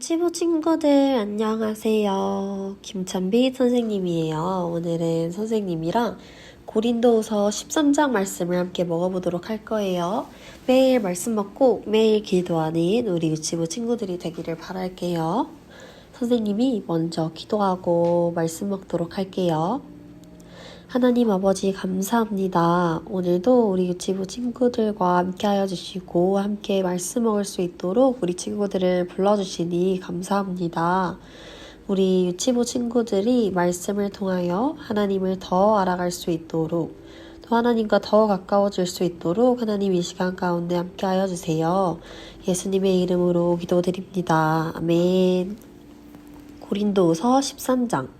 유치부 친구들 안녕하세요. 김찬비 선생님이에요. 오늘은 선생님이랑 고린도후서 13장 말씀을 함께 먹어보도록 할 거예요. 매일 말씀 먹고 매일 기도하는 우리 유치부 친구들이 되기를 바랄게요. 선생님이 먼저 기도하고 말씀 먹도록 할게요. 하나님 아버지 감사합니다. 오늘도 우리 유치부 친구들과 함께 하여 주시고 함께 말씀 먹을 수 있도록 우리 친구들을 불러주시니 감사합니다. 우리 유치부 친구들이 말씀을 통하여 하나님을 더 알아갈 수 있도록 또 하나님과 더 가까워질 수 있도록 하나님 이 시간 가운데 함께 하여 주세요. 예수님의 이름으로 기도드립니다. 아멘. 고린도후서 13장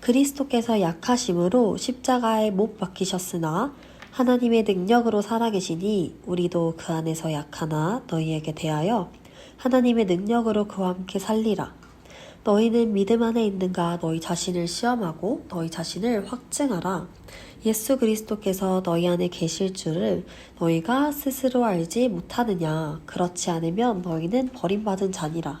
그리스도께서 약하심으로 십자가에 못 박히셨으나 하나님의 능력으로 살아계시니 우리도 그 안에서 약하나 너희에게 대하여 하나님의 능력으로 그와 함께 살리라. 너희는 믿음 안에 있는가 너희 자신을 시험하고 너희 자신을 확증하라. 예수 그리스도께서 너희 안에 계실 줄을 너희가 스스로 알지 못하느냐. 그렇지 않으면 너희는 버림받은 자니라.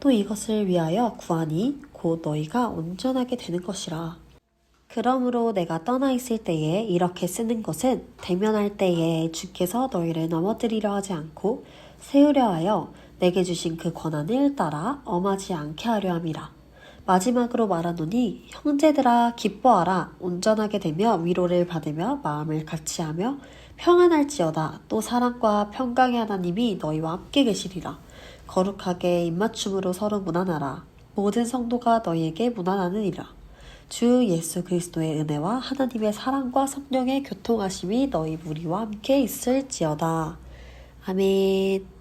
또 이것을 위하여 구하니 곧 너희가 온전하게 되는 것이라. 그러므로 내가 떠나 있을 때에 이렇게 쓰는 것은 대면할 때에 주께서 너희를 넘어뜨리려 하지 않고 세우려 하여 내게 주신 그 권한을 따라 엄하지 않게 하려 함이라. 마지막으로 말하노니 형제들아 기뻐하라 온전하게 되며 위로를 받으며 마음을 같이하며 평안할지어다 또 사랑과 평강의 하나님이 너희와 함께 계시리라. 거룩하게 입맞춤으로 서로 문안하라. 모든 성도가 너희에게 문안하느니라. 주 예수 그리스도의 은혜와 하나님의 사랑과 성령의 교통하심이 너희 무리와 함께 있을지어다. 아멘.